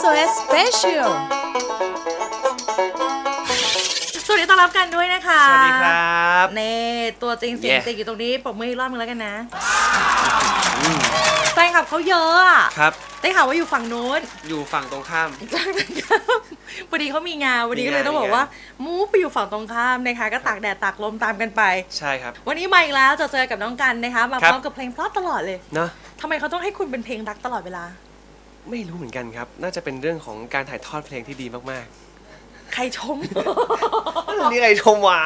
SOS Special สวัสดีต้อนรับกันด้วยนะคะสวัสดีครับเน่ตัวจริงเสียง Yeah จริงอยู่ตรงนี้ปรบมืออีกรอบนึงแล้วกันนะแฟนคลับเขาเยอะอะครับ ได้ข่าวว่าอยู่ฝั่งนู้นอยู่ฝั่งตรงข้าม พอดีเขามีงานวันนี้ก็เลยมีงานต้องบอกมีงาน ว่า มูฟไปอยู่ฝั่งตรงข้ามนะคะ ก็ตากแดดตากลมตามกันไป ใช่ครับ วันนี้มาอีกแล้วจะเจอกับน้องกันนะคะมาครัพบ ร้อมกับเพลงเพราะตลอดเลยเนอะทำไมเขาต้องให้คุณเป็นเพลงรักตลอดเวลา ไม่รู้เหมือนกันครับ น่าจะเป็นเรื่องของการถ่ายทอดเพลงที่ดีมากใครชม ๆ นี่ไงชมหวา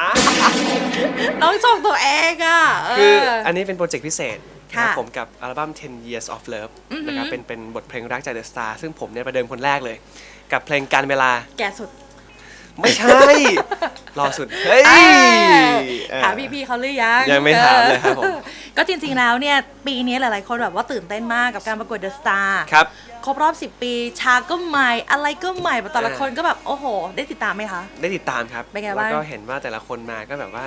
น้องชมตัวเองอะเคืออันนี้เป็นโปรเจกต์พิเศษนะค่ะผมกับอัลบั้ม 10 Years of Love อือหือนะครับเป็นเป็นบทเพลงรักจาก The Star ซึ่งผมเนี่ยประเดิมคนแรกเลย กับเพลงการเวลา แกสุด ไม่ใช่ รอสุด เฮ้ยเอ้ยเออถามพี่ๆเขาหรือยังยังไม่ถามเลยครับผมก็จริงๆแล้วเนี่ย ปีนี้หลายๆคนแบบว่าตื่นเต้นมากกับการประกวดเดอะสตาร์ครับ ครบรอบ 10 ปี ชาก็ใหม่ อะไรก็ใหม่แต่ละเออคนก็แบบ โอ้โห ได้ติดตามไหมคะ ได้ติดตามครับ เป็นไงแล้วบ้างก็เห็นว่าแต่ละคนมาก็แบบว่า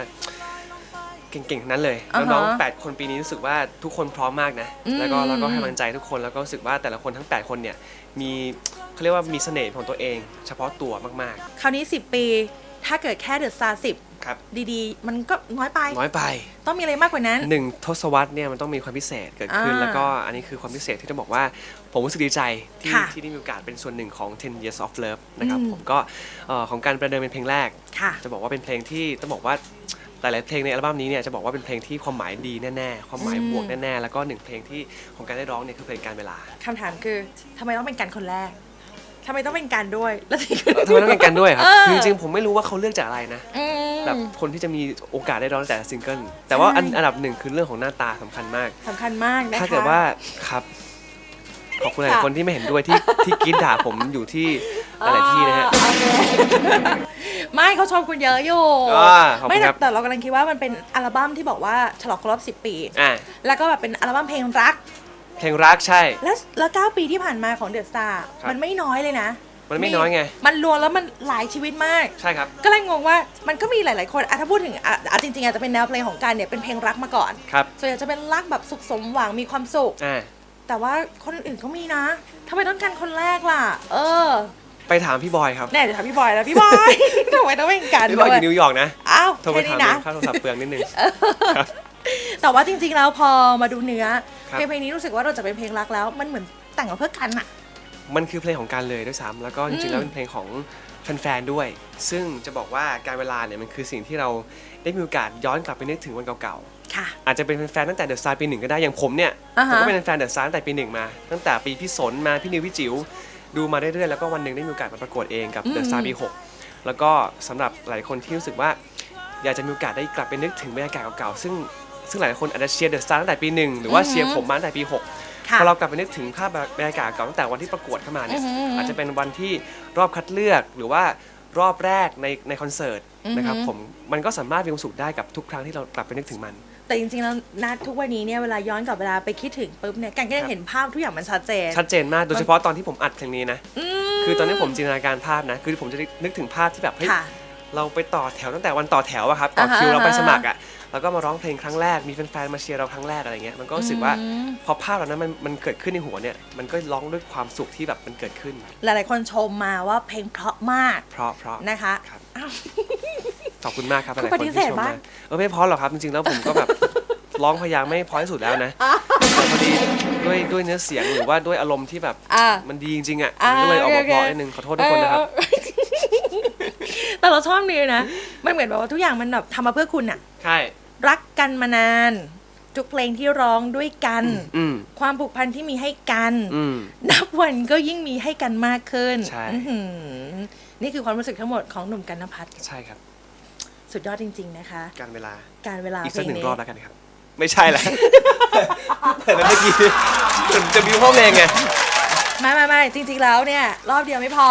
เก่งๆทั้งนั้นเลยอ่าฮะน้องๆ8คนปีนี้รู้สึกว่าทุกคนพร้อมมากนะ อืมแล้วก็แล้วก็ให้กำลังใจทุกคนแล้วก็รู้สึกว่าแต่ละคนทั้ง 8 คนเนี่ยมีเขาเรียกว่ามีเสน่ห์ของตัวเอง เฉพาะตัวมากคราวนี้ 10 ปี ถ้าเกิดแค่เดอะสตาร์สิๆครับดีๆ มันก็น้อยไป น้อยไปต้องมีอะไรมากกว่านั้น หนึ่งทศวรรษเนี่ยมันต้องมีความพิเศษเกิดขึ้น อ่าแล้วก็อันนี้คือความพิเศษที่ต้องบอกว่าผมรู้สึกดีใจที่ค่ะที่ได้มีโอกาสเป็นส่วนหนึ่งของ 10 Years of Love นะครับอืม ผมก็เอ่อของการประเดิมเป็นเพลงแรก ค่ะ จะบอกว่าเป็นเพลงที่ต้องบอกว่า หลายๆเพลงในอัลบั้มนี้เนี่ยจะบอกว่าเป็นเพลงที่ความหมายดีแน่ๆ ความหมายอืมบวกแน่ๆ แล้วก็หนึ่งเพลงที่ของการได้ร้องเนี่ยคือเพลงการเวลาคำถามคือทำไมต้องเป็นการคนแรกทำไมต้องเป็นการด้วยแล้วที่ทำไมต้องเป็นกันด้วยครับเออ คือจริงๆผมไม่รู้ว่าเขาเลือกจากอะไรนะอืม แบบคนที่จะมีโอกาสได้ร้องแต่ละซิงเกิลแต่ว่าอันใช่ อันดับหนึ่งคือเรื่องของหน้าตาสำคัญมาก สำคัญมากนะคะ ถ้าเกิดว่าครับขอบคุณหลายๆคนที่ไม่เห็นด้วยที่ที่กรีดด่าผมอยู่ที่หลายๆที่นะฮะอ๋อโอเค ไม่เขาชมคุณเยอะอยู่อ่าขอบคุณไม่แต่ครับ แต่เรากำลังคิดว่ามันเป็นอัลบั้มที่บอกว่าฉลองครบรอบ10 ปี อ่าแล้วก็แบบเป็นอัลบั้มเพลงรัก เพลงรักใช่ แล้วแล้ว9ปีที่ผ่านมาของเดอะสตาร์ครับมันไม่น้อยเลยนะมันไม่น้อยไง มันรวมแล้วมันหลายชีวิตมาก ใช่ครับ ก็เลยงงว่ามันก็มีหลาย ๆ คนอะถ้าพูดถึงอะอะจริง ๆ อาจจะเป็นแนวเพลงของการเนี่ยเป็นเพลงรักมาก่อนครับ ส่วนใหญ่จะเป็นรักแบบสุขสมหวังมีความสุข อ่า แต่ว่าคนอื่นๆเขามีนะทำไมต้องการคนแรกล่ะ เออ ไปถามพี่บอยครับ แน่เดี๋ยวถามพี่บอยแล้วพี่บอย ทำไมต้องเป็นการพี่บอยด้อวยยู่นิวยอร์กนะ อ้าวโทรไปแค่ถามนี้เลนะยค่าโทรศัพท์เปลืองนิดนึงแต่ว่าจริง ๆ แล้วพอมาดูเนื้อ ครับ เพลงเพลงนี้รู้สึกว่าเราจะเป็นเพลงรักแล้ว มันเหมือนแต่งมาเพื่อกันอะ มันคือเพลงของการเลยด้วยซ้ำแล้วก็จอืริงๆมแล้วเป็นเพลงของแฟนๆด้วย ซึ่งจะบอกว่าการเวลาเนี่ยมันคือสิ่งที่เราได้มีโอกาสย้อนกลับไปนึกถึงวันเก่าค่ะ ๆ อาจจะเป็นแฟนๆตั้งแต่เดอะสตาร์ปีหนึ่งก็ได้อย่างผมเนี่ยอ่าผมฮะก็เป็นแฟนเดอะสตาร์ตั้งแต่ปีหนึ่งมา ตั้งแต่ปีพี่สนมาพี่นิวพี่จิ๋ว ดูมาเรื่อยๆแล้วก็วันหนึ่งได้มีโอกาสมาประกวดเองกับเดอะสตาร์ปีหกแล้วก็สำหรับหลายคนที่รู้สึกว่า อยากจะมีโอกาสได้กลับไปนึกถึงบรรยากาศเก่าๆซึ่งซึ่งหลายคนอาจจะเชียร์เดอะสตาร์ตั้งแต่ปีหนึ่งหรือว่าเชียร์ผมมาตั้งแต่ปีหกค่ะพอเรากลับไปนึกถึงภาพบรรยากาศเก่าตั้งแต่วันที่ประกวดเข้ามาเนี่ยอือหือออาจจะเป็นวันที่รอบคัดเลือกหรือว่ารอบแรกในในคอนเสิร์ตอือหือนะครับผมมันก็สามารถมีความสุขได้กับทุกครั้งที่เรากลับไปนึกถึงมัน แต่จริงๆแล้วณทุกวันนี้เนี่ยเวลาย้อนกลับเวลาไปคิดถึงปุ๊บเนี่ยกันก็ยังครับเห็นภาพทุกอย่างมันชัดเจน ชัดเจนมากโดยเฉพาะตอนที่ผมอัดเพลงนี้นะอืมคือตอนนี้ผมจินตนาการภาพนะ คือผมจะนึกถึงภาพที่แบบเฮ้ยค่ะ เราไปต่อแถวตั้งแต่วันต่อแถวอะครับต่ออ่าฮะคิวเราไปอ่าฮะสมัครอะแล้วก็มาร้องเพลงครั้งแรกมีแฟนๆมาเชียร์เราครั้งแรกอะไรเงี้ยมันก็รู้สึกว่าอืมพอภาพเหล่านั้นมันมันเกิดขึ้นในหัวเนี่ยมันก็ร้องด้วยความสุขที่แบบมันเกิดขึ้น หลายๆคนชมมาว่าเพลงเพราะมากเพราะเพราะ นะคะครับ อ้าว ขอบคุณมากครับหคุณลายๆคนปฏิที่เสธชมปะมาเออไม่พอหรอกครับจริงๆแล้วผมก็แบบ ร้องพยายามไม่พอที่สุดแล้วนะแต่พอดีด้วยด้วยเนื้อเสียงหรือว่าด้วยอารมณ์ที่แบบ อ่า มันดีจริงๆอะอ่ามันก็เลยออกมาโอเคเพราะนิดนึงขอโทษทุกคนนะครับ เออแต่เราชอบนี้นะ มันเหมือนแบบว่าทุกอย่างมันแบบทำมาเพื่อคุณอะใช่ รักกันมานาน ทุกเพลงที่ร้องด้วยกัน อืม ความผูกพันที่มีให้กัน อืม นับวันก็ยิ่งมีให้กันมากขึ้นใช่ อื้อหือนี่คือความรู้สึกทั้งหมดของหนุ่มกันนภัทร ใช่ครับ สุดยอดจริง ๆ นะคะ การเวลา การเวลาอีกเพสัลกงหนึ่งนี้รอบแล้วกันครับ ไม่ใช่แหละเปิดแล้วเมื่อกี้เหมือนจะบิวห้องเพลงไงไม่ไม่ไม่จริง ๆ แล้วเนี่ย รอบเดียวไม่พอ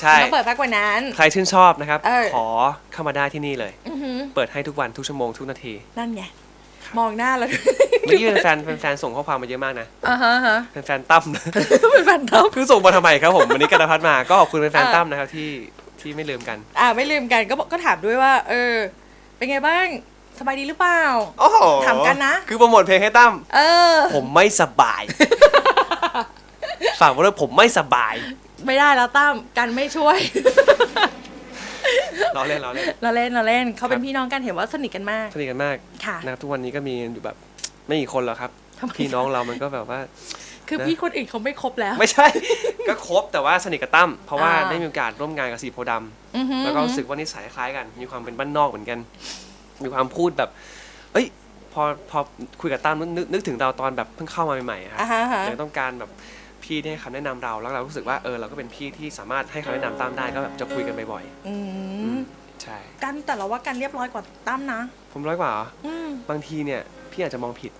ใช่ต้องเปิดมากกว่านั้น ใครชื่นชอบนะครับเออขอเข้ามาได้ที่นี่เลยอื้อหือเปิดให้ทุกวันทุกชั่วโมงทุกนาที นั่นไงมองหน้าแล้วเมื่อกี้แฟนๆแฟนๆส่งข้อความมาเยอะมากนะอ่าฮะฮะแฟนๆตั้มเป็นแฟนท็อปคือส่งมาทำไมครับผมวันนี้กันพัฒน์มาก็ขอบคุณแฟนเออๆตั้มนะครับที่ ที่ไม่ลืมกัน อ่าไม่ลืมกันก็บอกก็ถามด้วยว่า เออ เป็นไงบ้างสบายดีหรือเปล่า โอ้โหถามกันนะ คือโปรโมทเพลงให้ตั้ม เออ ผมไม่สบาย ฝากไว้ด้วยผมไม่สบายไม่ได้แล้วตั้มกันไม่ช่วย ล้อเล่นล้อเล่น เราเล่นเราเล่นเขาเป็คนรับพี่น้องกันเห็นว่าสนิทกันมาก สนิทกันมากค่ะ นะครับทุกวันนี้ก็มีอยู่แบบ ไม่กี่คนหรอกครับ ทำไม พี่น้องเรามันก็แบบว่า คือนะพี่คนอื่นเขาไม่ครบแล้ว ไม่ใช่ ก็ครบแต่ว่าสนิทกับตั้มเพราะว่าอ่า ได้มีโอกาสร่วมงานกับสีโพธิ์ดอือหือำแล้วก็รู้สึกว่านิสัยคล้ายกัน มีความเป็นบ้านนอกเหมือนกัน มีความพูดแบบ เอ้ย พอ พอคุยกับตั้มนึกนึกถึงเราตอนแบบเพิ่งเข้ามาใหม่ๆอะครับอ่าฮะอ่าฮะยังต้องการแบบพี่ที่ให้คำแนะนำเรา แล้วเรารู้สึกว่า เออ เราก็เป็นพี่ที่สามารถให้คำแนะนำตั้มได้ ก็แบบจะคุยกันบ่อยอืๆอืมมใช่ กันแต่เราว่ากันเรียบร้อยกว่าตั้มนะ ผมร้อยกว่าเหรอ อืม บางทีเนี่ย พี่อาจจะมองผิด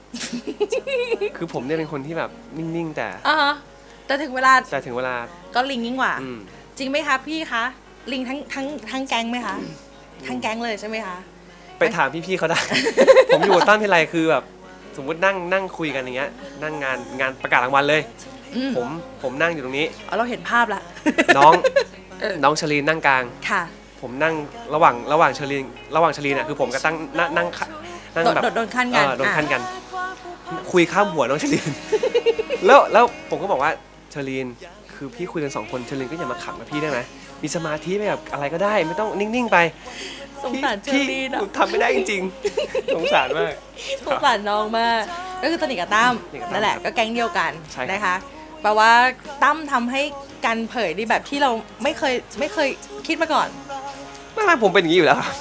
คือผมเนี่ยเป็นคนที่แบบนิ่งๆ แต่ อ่าฮะแต่ถึงเวลาแต่ถึงเวลาก็ลิงยิ่งกว่า อืมจริงไหมคะพี่คะ ลิงทั้งทั้งทั้งแก๊งไหมคะ ทั้งแก๊งเลยใช่ไหมคะ ไปถามพี่ๆเขาได้ ผมอยู่กับตั้มทีไรคือแบบ สมมุตินั่งนั่งคุยกันอย่างเงี้ย นั่งงานงานประกาศรางวัลเลย อืมผมผมนั่งอยู่ตรงนี้อ๋อเราเห็นภาพละ น้องเออ น้องชลีนนั่งกลาง ค่ะ ผมนั่งระหว่างระหว่างชลีนระหว่างชลีนอะคือผมก็ตั้งนั่งนั่ง นั่งโดดแบบโดดโดนขั้นกันเออโดนขั้นกัน คุยข้ามหัวน้องเชลีน แล้วแล้วผมก็บอกว่าเชลีนคือพี่คุยกันสองคนเชลีนก็อย่ามาขำกับพี่ได้ไหมมีสมาธิไปแบบอะไรก็ได้ ไม่ต้องนิ่งๆไปสงสารเชอพี่รี่นะผมทำไม่ได้จริงๆ สงสารมาก สงสารน้องมาก ก็คือสนิทกับตั้มสนิทกับตั้มนั่นแหละก็แก๊งเดียวกันใช่ครับนะคะแปลว่าตั้มทำให้กันเผยในแบบที่เราไม่เคยไม่เคยคิดมาก่อนไม่ไม่ผมเป็นอย่างนี้อยู่แล้วครับ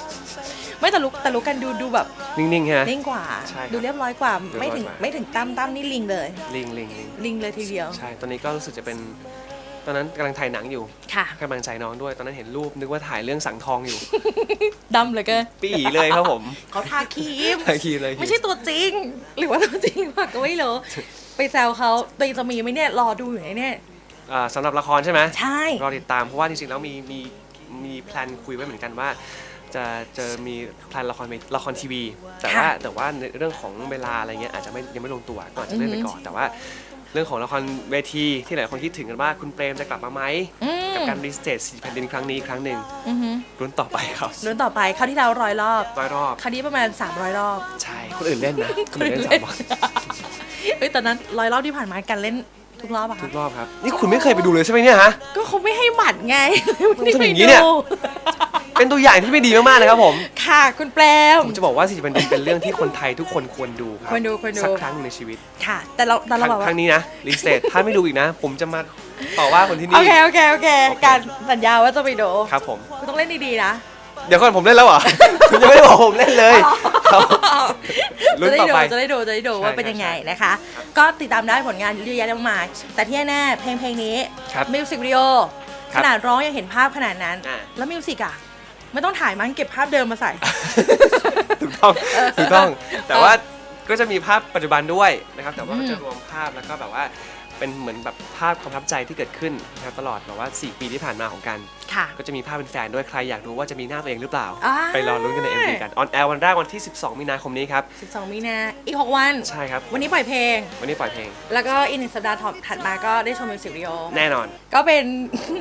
ไม่แต่ลุกแต่ลุกกันดูดูแบบนิ่งๆฮะ นิ่งกว่า ใช่ครับดูเรียบร้อยกว่า เรียบร้อยไม่ถึงกว่า ไม่ถึงตั้มตั้มนี่ลิงเลย ลิงลิงลิงลิงเลยทีเดียว ใช่ ตอนนี้ก็รู้สึกจะเป็น ตอนนั้นกำลังถ่ายหนังอยู่ค่ะให้กำลังใจน้องด้วย ตอนนั้นเห็นรูปนึกว่าถ่ายเรื่องสังทองอยู่ ดำเลยเกินปีเลยครับผมเขาทาครีม ถ่ายคีเลย ไม่ใช่ตัวจริง หรือว่าตัวจริงหรือเปล่าก็ไม่รู้ ไปแซวเขาตัวเองจะมีไหมเนี่ยรอดูอยู่ไหนเนี่ย อ่าสำหรับละครใช่ไหมใช่ รอติดตามเพราะว่าจริงๆแล้วมีมีมีแพลนคุยไว้เหมือนกันว่า จะจะมีแพลนละครเวละครทีวี แต่ว่าแต่ว่าในเรื่องของเวลาอะไรเงี้ยอาจจะไม่ยังไม่ลงตัวก็อาจจะเลื่อนไปก่อนแต่ว่า เรื่องของละครเวทีที่หลายคนคิดถึงกันว่าคุณเปรมจะกลับมาไหมอืมกับการรีสเตทสี่แผ่นดินครั้งนี้อีกครั้งหนึ่งอือหือรุ่นต่อไปครับรุ่นต่อไปคราวที่แล้วร้อยรอบ ร้อยรอบคราวนี้ประมาณ 300 รอบ ใช่คนอื่นเล่นนะคนอื่นเล่นสามรอบเฮ้ยตอนนั้นร้อยรอบที่ผ่านมากันเล่นทุกรอบอะทุค่ะกรอบครับ นี่คุณไม่เคยไปดูเลยใช่ไหมเนี่ยฮะ ก็เขาไม่ให้หมัดไงมันจะเป็นอย่างนี้เนี่ย เป็นตัวอย่างที่ไม่ดีมากๆนะครับผม ค่ะคุณแปลม ผมจะบอกว่าสี่แผ่นดินเป็นเรื่องที่คนไทยทุกคนควรดูครับควรดูควรดู สักครั้งหนึ่งในชีวิต ค่ะ แต่เราแต่คเรารั้งแบบคว่ารั้งนี้นะรีสเตทถ้าไม่ดูอีกนะ ผมจะมาต่อว่าคนที่โอนี่ เคโอเคโอเค โอเค การสัญญาว่าจะไปดูครับผม คุณต้องเล่นดีๆนะเดี๋ยวก่อนผมเล่นแล้วเหรอผมยังไม่ได้บอกผมเล่นเลยครับ ลุ้นจะได้ต่อดูไปจะได้ดูจะได้ดูใช่ว่าเป็นใช่ยังไงใช่นะคะ ก็ติดตามได้ผลงานเยอะแยะมากมายแต่ที่แน่ๆเพลงเพลงนี้ครับมิวสิกวิดีโอคขรับนาดร้องยังเห็นภาพขนาดนั้น อ่า แล้วมิวสิกอะ ไม่ต้องถ่ายมั้งเก็บภาพเดิมมาใส่ ถูกต้องถูกต้อง แต่ว่าก็จะมีภาพปัจจุบันด้วยนะครับ แต่ว่าก็อืมจะรวมภาพแล้วก็แบบว่าเป็นเหมือนแบบภาพความประทับใจที่เกิดขึ้นนะครับตลอดแบบว่า 4 ปีที่ผ่านมาของกัน ค่ะ ก็จะมีภาพเป็นแฟนด้วยใครอยากรู้ว่าจะมีหน้าตัวเองหรือเปล่า อ่า ไปรอลุ้นกันใน MV กันออนแอร์วันแรกวันที่ 12 มีนาคมนี้ครับ 12 มีนาอีก 6 วัน ใช่ครับ วันนี้ปล่อยเพลง วันนี้ปล่อยเพลงแล้วก็อีกหนึ่งสัปดาห์ถัดมาก็ได้ชมมิวสิกวิดีโอแน่นอนก็เป็น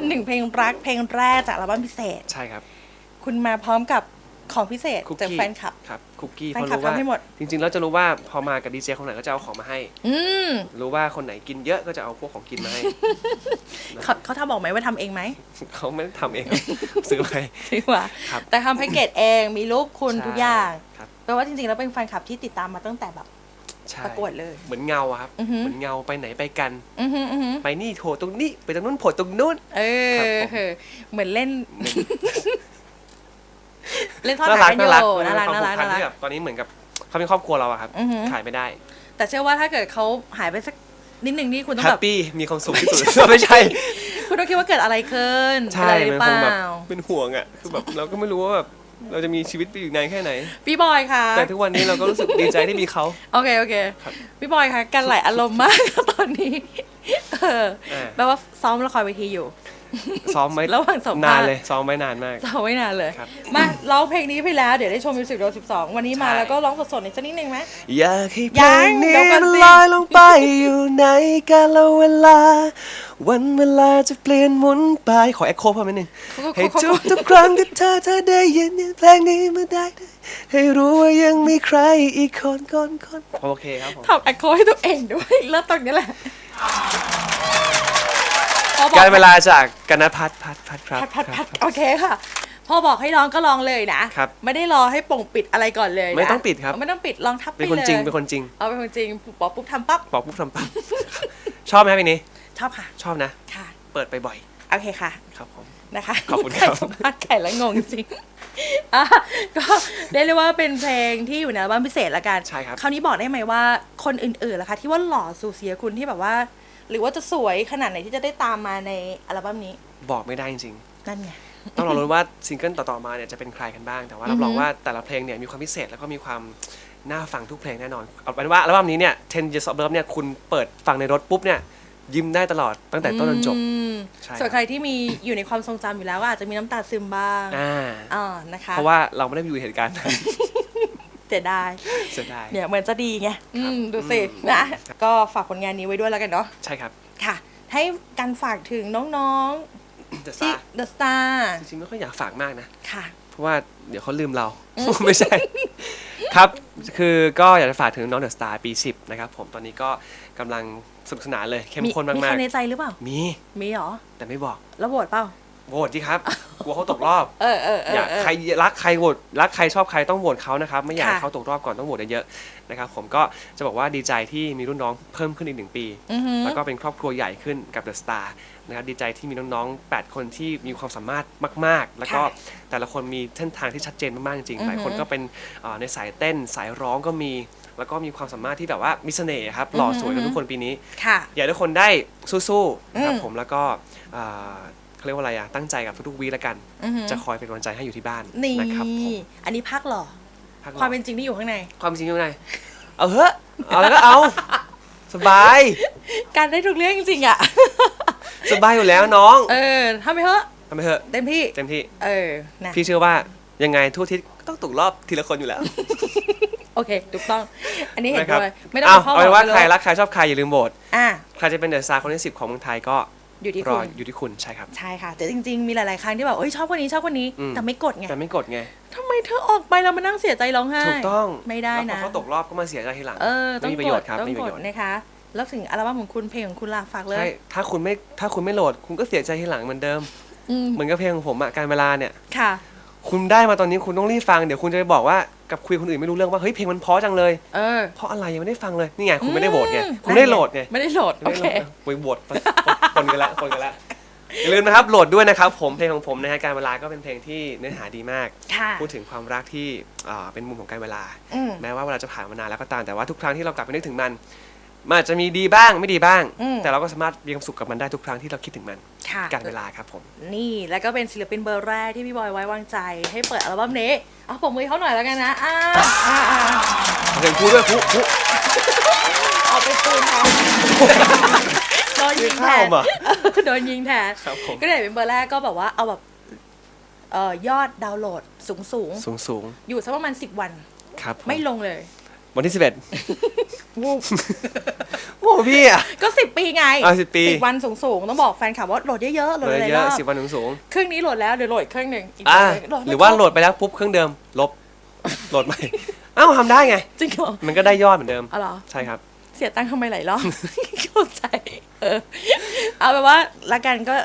หนึ่งเพลงรักเพลงแรกจากอัลบั้มพิเศษ ใช่ครับ คุณมาพร้อมกับของพิเศษคุกจากกี้แฟนคลับ ครับคุกกี้แฟเพนราะคลับรู้ว่าทำให้หมด จริงๆแล้วจะรู้ว่าพอมากับดีเจคนไหนก็จะเอาของมาให้ อืมรู้ว่าคนไหนกินเยอะก็จะเอาพวกของกินมาให้ เขาเขาทำบอกไหมว่าทำเองไหมเขาไม่ได้ทำเองซื้อไปดีกว่า ครับ แต่ทำแพ็กเกจเองมีรูปคุณใช่ทุกอย่างครับแปลว่าจริงๆแล้วเป็นแฟนคลับที่ติดตามมาตั้งแต่แบบใช่ประกวดเลย เหมือนเงาอะครับ อือหือ เหมือนเงาไปไหนไปกัน อือหืออือหือไปนี่โผล่ตรงนี้ไปตรงนู้นโผล่ตรงนู้น เอครับอผม เหมือนเล่น เล่นทอดน่าขารักกันอน่ายู่รักน่ารักเป็น่ารักควมผูพัน่ารัที่กแบบตอนนี้เหมือนกับเขาเป็นครอบครัวเราอะครับ อือหือ ขายไม่ได้แต่เชื่อว่าถ้าเกิดเขาหายไปสักนิดหนึ่งนี่คุณต้องแฮแบปบปี้มีความสุขที่สุด ไม่ใช่ คุณต้องคิดว่าเกิดอะไรขึ้นใช่เป็นอะไรหมัรืนอคเปงแบบล่าเป็นห่วงอะคือแบบเราก็ไม่รู้ว่าแบบเราจะมีชีวิตไปอีกนานแค่ไหน พี่บอยค่ะ แต่ทุกวันนี้เราก็รู้สึกดีใจที่มีเขา โอเค โอเค ครับพี่บอยค่ะกันหลายอารมณ์มาก ตอนนี้ เออ อ่า แปลว่าซ้อมละครเวทีอยู่ ซ้อมไว้ระหว่างสัมภาษณ์ นานเลยซ้อมไว้นานมากซ้อมไว้นานเลย ครับมาร้องเพลงนี้ไปแล้ว เดี๋ยวได้ชมมิวสิกวิดีโอ12วันนี้มาใช่ แล้วก็ร้องสดๆอีกสักนิดนึงไหม อยากให้เพยัลงงนี้เดี๋ยวก่อนมันสิ ลอยลงไปอยู่ในกาลเวลา วันเวลาจะเปลี่ยนหมุนไป ขอแอคโคเพิ่มนิดนึง ให้ทุกทุกๆครั้งที่เธอเธอได้ยินเพลงนี้มาได้ได้ให้รู้ว่ายังมีใครอีกคนคนคนโอเคครับผม ทำแอคโคให้ตัวเองด้วยแล้วตรงนี้แหละ พอบอกการเวลาจากกันนพัฒน์พัฒน์พัฒน์ครับ พัดพัดคพัรัดบโอเคค่ะ พอบอกให้ร้องก็ร้องเลยนะครับ ไม่ได้รอให้ปงปิดอะไรก่อนเลยนะไม่ต้องปิดครับ ไม่ต้องปิดลองทับไปเป็นคนเลยจริงเป็นคนจริงเอาเป็นคนจริงบอกปุ๊บทำปั๊บบอกปุ๊บทำปั๊บ ชอบไหมครับเพลงนี้ชอบค่ะชอบนะ ค่ะเปิดไปบ่อยโอเคค่ะ ครับผม นะคะขอบคุณครับใสัมภาษณ์ไข่แล้วงงจริงอะก็ได้เรียกว่าเป็นเพลงที่อยู่ในอัลบั้มพิเศษละกันใช่ครับ คราวนี้บอกได้ไหมว่าคนอื่นๆล่ะคะ ที่ว่าหล่อสู่เสียคุณที่แบบว่า หรือว่าจะสวยขนาดไหนที่จะได้ตามมาในอัลบั้มนี้ บอกไม่ได้จริงนั่นไง ๆ ต้องรอรุ้นว่าซิงเกิลต่อๆมาเนี่ยจะเป็นใครกันบ้าง แต่ว่ารับรองว่าแต่ละเพลงเนี่ยมีความพิเศษแล้วก็มีความน่าฟังทุกเพลงแน่นอน เอาเป็นว่าอัลบั้มนี้เนี่ย10 Years of Love เนี่ยคุณเปิดฟังในรถปุ๊บเนี่ยยิ้มได้ตลอดตั้งแต่ต้นจนจบ อืมใช่ส่วนใครที่มีอยู่ในความทรงจำอยู่แล้วก็อาจจะมีน้ำตาซึมบ้างอ่า อ่านะคะ เพราะว่าเราไม่ได้อยู่ในเหตุการณ์นั้น เสียดายเสียดาย เนี่ยเหมือนจะดีไงอืมดูสิอืม นะ ก็ฝากผลงานนี้ไว้ด้วยแล้วกันเนาะใช่ครับค่ะ ให้การฝากถึงน้องแต่ๆ ที่ซา The Star จริงๆไม่ค่อยอยากฝากมากนะ ค่ะ เพราะว่าเดี๋ยวเขาลืมเรา ไม่ใช่ ครับ คือก็อยากจะฝากถึงน้องเดอะสตาร์ปี 10 นะครับผมตอนนี้ก็กำลังสนุกสนานเลย เข้มข้นมีมาใคกรในใจหรือเปล่า ๆ มี มีเหรอ แต่ไม่บอก แล้วโหวตเปล่า โหวตที่ครับกลัวเขาตกรอบเออเออเอออยากเออ ใครรักใครโหวตรักใครชอบใครต้องโหวตเขานะครับ ไม่อยากให้ค่ะ เขาตกรอบก่อนต้องโหวตเยอะๆนะครับผมก็จะบอกว่าดีใจที่มีรุ่นน้องเพิ่มขึ้นอีกหนึ่งปี อือหือ แล้วก็เป็นครอบครัวใหญ่ขึ้นกับเดอะสตาร์นะครับดีใจที่มีน้องๆ 8 คนที่มีความสามารถมาก ๆ แล้วก็ค่ะแต่ละคนมีเส้นทางที่ชัดเจนมากๆจริงอือฮึๆหลายคนก็เป็นเอ่อในสายเต้นสายร้องก็มี แล้วก็มีความสามารถที่แบบว่ามีเสน่ห์ครับหล่อสวยกันทุกคนปีนี้ ค่ะ อยากให้ทุกคนได้สู้ๆนะครับอืม ผมแล้วก็เอ่อ เขาเรียกว่าอะไรอะตั้งใจกับทุกๆวีแล้วกัน อือหือจะคอยเป็นกำลังใจให้อยู่ที่บ้านนี่นะครับผมอันนี้พักเหรอพักรอความเป็นจริงที่อยู่ข้างใน ความจริงยังไงเอาเถอะเอาแล้วก็เอา สบายการได้ทุกเรื่องจริงๆอะ สบายอยู่แล้วน้องเออทำไปเถอะทำไปเถอะเต็มที่ เต็มที่ เออนะพี่เชื่อว่ายังไงทั่วอาทิศก็ต้องตกรอบทีละคนอยู่แล้วโอเคถูกต้อง อันนี้เห็นนะครับด้วยไม่ต้องเอาไปพ่อเอาเป็นว่าบอกใครเลยรักใครชอบใครอย่าลืมโหวตอะ ใครจะเป็นเดอะสตาร์คนที่สิบของเมืองไทยก็ อยู่ที่รอคุณอยู่ที่คุณใช่ครับ ใช่ค่ะ แต่จริง ๆ มีหลายๆ ครั้งที่แบบเอ้ยชอบคนนี้ชอบคนนี้ อืม แต่ไม่กดไงแต่ไม่กดไง ทำไมเธอออกไปเรามานั่งเสียใจร้องไห้ถูกต้องไม่ได้แล้วพอนะ เขาตกรอบก็มาเสียใจทีหลังเออ ต้องไม่มีประกโยดชน์ครับต้องไม่มีปกระดโยชน์นะคะ แล้วถึงอัลบั้มของคุณเพลงของคุณล่ะฝากเลยใช่ถ้าคุณไม่ถ้าคุณไม่โหลด คุณก็เสียใจทีหลังเหมือนเดิม อืมเหมือนกับเพลงของผมอะการเวลาเนี่ย ค่ะ คุณได้มาตอนนี้คุณต้องรีบฟังเดี๋ยวคุณจะไปบอกว่า กับคุยกับคนอื่นไม่รู้เรื่องว่าเฮ้ยเพลงมันเพราะจังเลย เออ เพราะอะไรยังไม่ได้ฟังเลยนี่ไงคุณไม่ได้โหวตไงอืมคุณไม่ได้โหลดไงไม่ได้โหลดโอไม่เคได้โหลดไปโหวตปนปนกันละปนกันละอย่าลืมนะครับโหลดด้วยนะครับผมเพลงของผมนะฮะการเวลาก็เป็นเพลงที่เนื้อหาดีมากค่ะพูดถึงความรักที่อ่าเป็นมุมของการเวลาอืมแม้ว่าเวลาจะผ่านมานานแล้วก็ตามแต่ว่าทุกครั้งที่เรากลับไปนึกถึงมันมันอาจจะมีดีบ้างไม่ดีบ้างอืมแต่เราก็สามารถมีความสุขกับมันได้ทุกครั้งที่เราคิดถึงมัน ค่ะ การเวลาครับผม นี่แล้วก็เป็นศิลปินเบอร์แรกที่พี่บอยไว้วางใจ ให้เปิดอัลบั้มนี้เอาผมมือเขาหน่อยแล้วกันนะอ่าอ่าอ่าเพลงพูดด้วยพูพูเอาไปปืนแทนโดนยิงแทข้าวนมา โดนยิงแทนครับผม ก็เลยเป็นเบอร์แรกก็แบบว่าเอาแบบเอ่อยอดดาวน์โหลดสูงสูงสูงสูงๆอยู่สักประมาณสิบวันๆครับผมไม่ลงเลย วันที่11วูบโอ้พี่อะ ก็สิบปีไงอะ10ปีสิบวันสูงสูงๆต้องบอกแฟนคลับว่าโหลดเยอะๆโหลดเลยหลายเยรอะอบสิบวันสูงสูงเครื่องนี้โหลดแล้วเดี๋ยวโหลดอีกเครื่องหนึ่งอีกๆอ่าโหลดไม่หรือว่าคบโหลดไปแล้วปุ๊บเครื่องเดิม ลบ โหลดใหม่เอ้าทำได้ไง จริงเหรอมันก็ได้ยอดเหมือนเดิม อ๋อเหรอ ใช่ครับ เสียตังค์ทำไมหลายรอบ เข้าใจ เออ เอาเป็นว่าละกันก็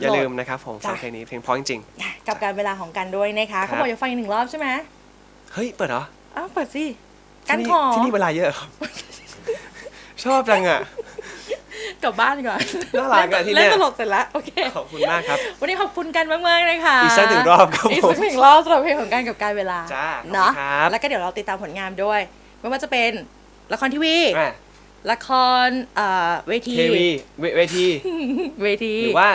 อย่าโหลืดมนะครับผมจ้ะ ฟังเพลงนี้เพลงเพราะจริง กับการเวลาของกันด้วยนะคะครับเขาบอกจะฟังอีกหนึ่งรอบใช่ไหมๆ เฮ้ย เปิดเหรอ อ้าวเปิดสิ กันที่ขอ ที่นี่เวลาเยอะครับ ชอบจังอะ กลับบ้านก่อนน่ารักอะที่เนี่ย เล่นตลกเสร็จแล้วโอเค ขอบคุณมากครับ วันนี้ขอบคุณกันมากๆเลยค่ะอีกสักหนึ่งรอบครับอีกผมสักหนึ่งรอบสำหรับเพลงของกันกับการเวลาจ้าขอบคุณเนาะครับ แล้วก็เดี๋ยวเราติดตามผลงานด้วย ไม่ว่าจะเป็นละครทีวี อะละครเอ่อเวทีทีวีเวเวที เวที หรือว่า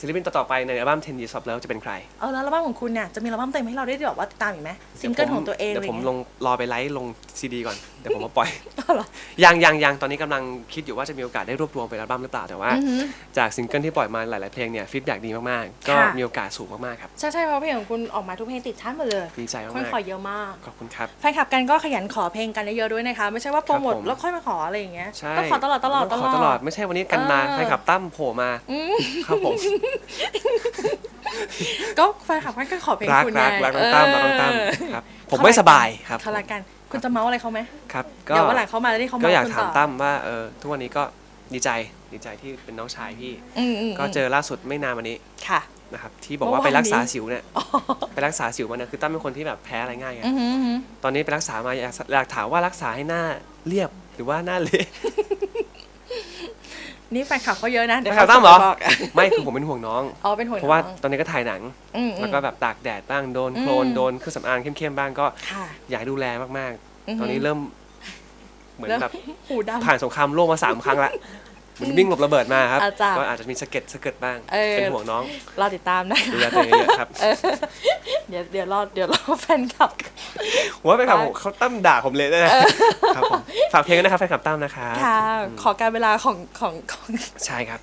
ศิลปินต่อๆไปในอัลบั้ม10 Years of Love จะเป็นใครเอาแล้วอัลบั้มของคุณเนี่ยจะมีอัลบั้มเต็มให้เราได้แบบว่าติดตามอีกไหมซิงเกิลของตัวเองเดี๋ยวผมอะไรลเงี้ยงรอไปไลฟ์ลงซีดีก่อน เดี๋ยวผมมาปล่อยเอาเหรอยังยังยังตอนนี้กำลังคิดอยู่ว่าจะมีโอกาสได้รวบรวมเป็นอัลบั้มหรือเปล่าแต่ว่าอือหือจากซิงเกิลที่ปล่อยมาหลายๆเพลงเนี่ยฟีดแบ็กดีมากๆ ก็ค่ะมีโอกาสสูงมากๆครับใช่ใช่เพราะเพลงของคุณออกมาทุกเพลงติดชาร์ตหมดเลยดีใจคนมากขอเยอะมากๆขอบคุณครับแฟนคลับกันก็ขยันขอเพลงกันเยอะๆด้วยนะคะไม่ใช่ว่าโปรโมทครับผมแล้วค่อยมาขออะไรอย่างเงี้ยใช่ก็ขอตลอดตลอดตขลออดตลอดไม่ใช่วันนี้กันมาเออให้ขับตั้มโผล่มาอืมครับผมก็แฟนคลับกันก็ขอเพลงรักคุณรักไงรักน้องตั้มรักน้องตั้มเออครับ ผมไม่สบายครับเขารักกันคุณจะเมาส์อะไรเขาไหมครับก็เดี๋ยววันหลังเขามาแล้วที่เขาก็เมาส์อยากคุณถามต่อตั้มว่าเออทุกวันนี้ก็ดีใจดีใจที่เป็นน้องชายพี่ อืมอืมก็เจอล่าสุดไม่นานมานี้ค่ะ นะครับที่บอกว่าเมื่อวาน ไปรักษานี้สิวเนี่ยไปรักษาสิวมาเนี่ยคือตั้มเป็นคนที่แบบแพ้อะไรง่ายไงอือหืออือหือตอนนี้ไปรักษามาอยากอยากถามว่ารักษาให้หน้าเรียบหรือว่าหน้าเละ นี่แฟนคลับเขาเยอะนะ เดี๋ยวแฟนคลัเขาบตั้มเหรอส่งมาบอกไม่คือผมเป็นห่วงน้อง อ๋อเป็นหัวเพราะว่าน้องตอนนี้ก็ถ่ายหนัง อืมอืม แล้วก็แบบตากแดดบ้างโดนโคลนอืม โดนเครื่องสำอางเข้มๆบ้างก็ค่ะ อยากให้ดูแลมากอือๆหือตอนนี้เริ่ม เหมือนเริ่มแบบ หูดำผ่านสงครามโลกมาสามครั้งละเห มือนวิ่งหลบระเบิดมาครับอาจารย์ก็อาจจะมีสะเก็ดสะเก็ดบ้าง เออ เป็นห่วงน้องรอติดตามนะดูแลตัวเองเยอะๆครับ เออเดี๋ยวเดี๋ยวรอเดี๋ยวรอแฟนคลับ ผมว่าแฟนคลับผมเขาตั้มด่าผมเลยด้วยนะครับผมฝากเพลงด้วยนะครับแฟนคลับตั้มนะครับค่ะ ขอการเวลาของของของ ใช่ครับ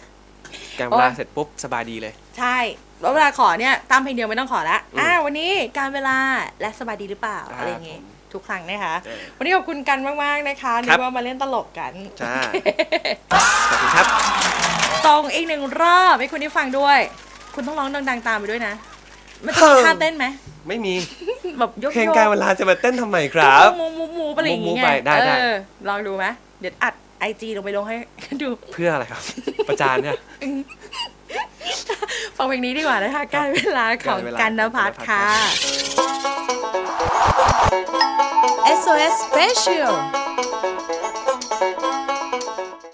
การเวลาโอ้ย เสร็จปุ๊บสบายดีเลย ใช่แล้วเวลาขอเนี่ยตามเพลงเดียวไม่ต้องขอละอืมอ่าวันนี้การเวลาและสบายดีหรือเปล่าครับอะไรอย่างงี้ ทุกครั้งนะคะ เออวันนี้ขอบคุณกันมาก ๆ นะคะครันึกบ ว่ามาเล่นตลกกัน จ้าขอบคุณครับส่งอีกหนึ่งรอบให้คุณได้ฟังด้วย คุณต้องร้องดัง ๆ ตามไปด้วยนะ มันจะมีเฮ้ยท่าเต้นไหมไม่มีแบบยกเพลงโยการเวลาจะมาเต้นทำไมครับ มูมูมูมูอะไรอย่างมูเงี้ๆไปยได้ได้ เออลองดูไหมเดี๋ยวอัดไอจีลงไปลงให้ดู เพื่ออะไรครับ ประจานเนี่ย ฟังเพลงนี้ดีกว่านะคะการเวลาของการเวลากันนภัทรกันนภัทรค่ะครับ SOS Special